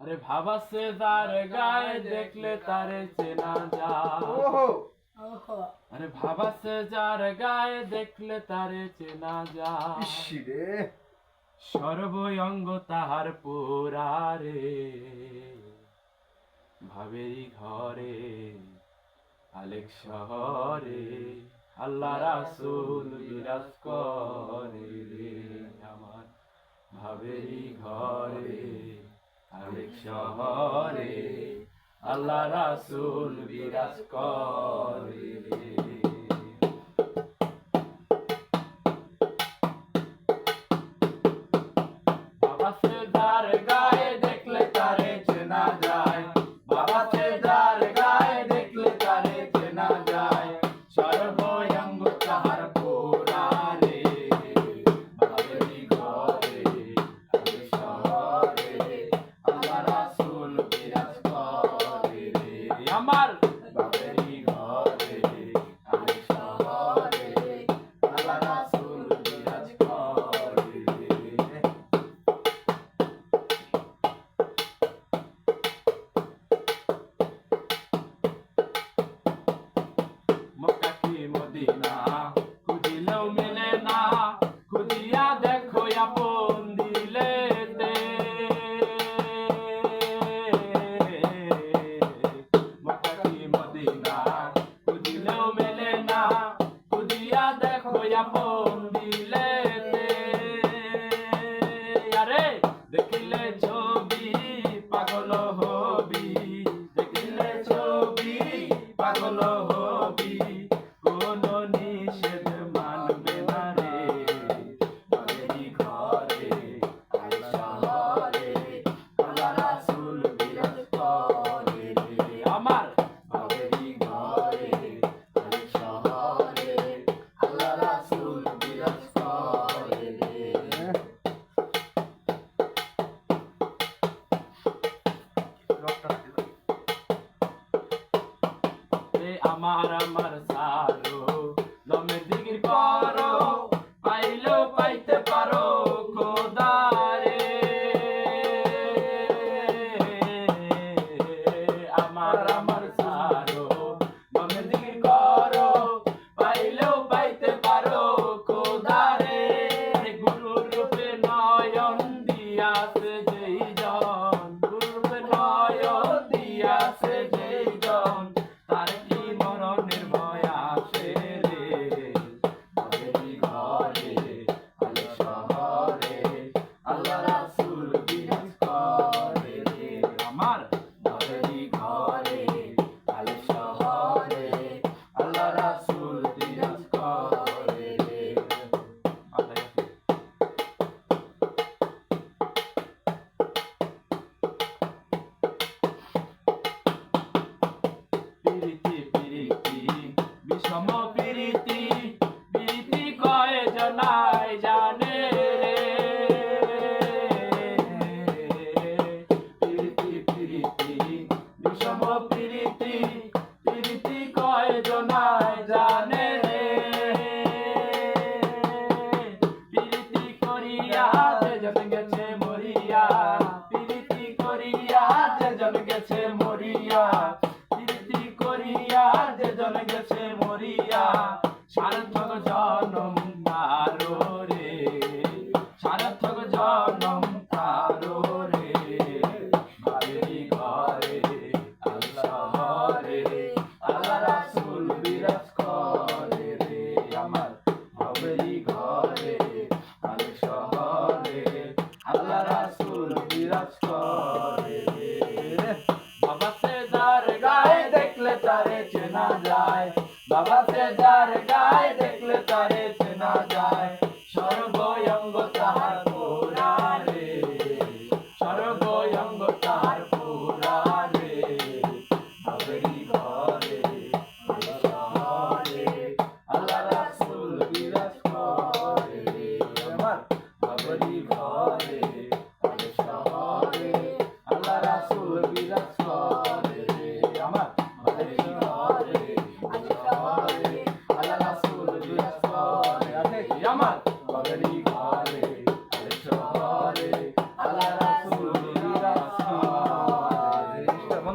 আরে ভাবাসে যার গায়ে দেখলে তারে চেনা যায় আরে ভাবাসে যার গায়ে দেখলে তারে চেনা যায় সর্বঙ্গ তাহার পুরারে ভাবেরি ঘরে আলেক শহরে আল্লাহ রাসূল বিরাজ করে রে আমার। ভাবেরি ঘরে আলেক শহরে আল্লাহ রাসুল বিরাজ করে। দেখিলে আমার আমার সারো। দমে দিগির করো পাইলো পাইতে পারো খোদারে। আমার আমার পিরিতি পিরিতি, বিষম পিরিতি কয়ে জানে পিরিতি পিরিতি, বিষম পিরিতি পিরিতি কয়ে জনায় জানে পিরিতি করিয়া জন গেছে মরিয়া, পিরিতি করিয়া জন গেছে মরিয়া যে জন গেছে মরিয়া। সার্থক জনম রে। সার্থক জনম বাবা সে যার জামাত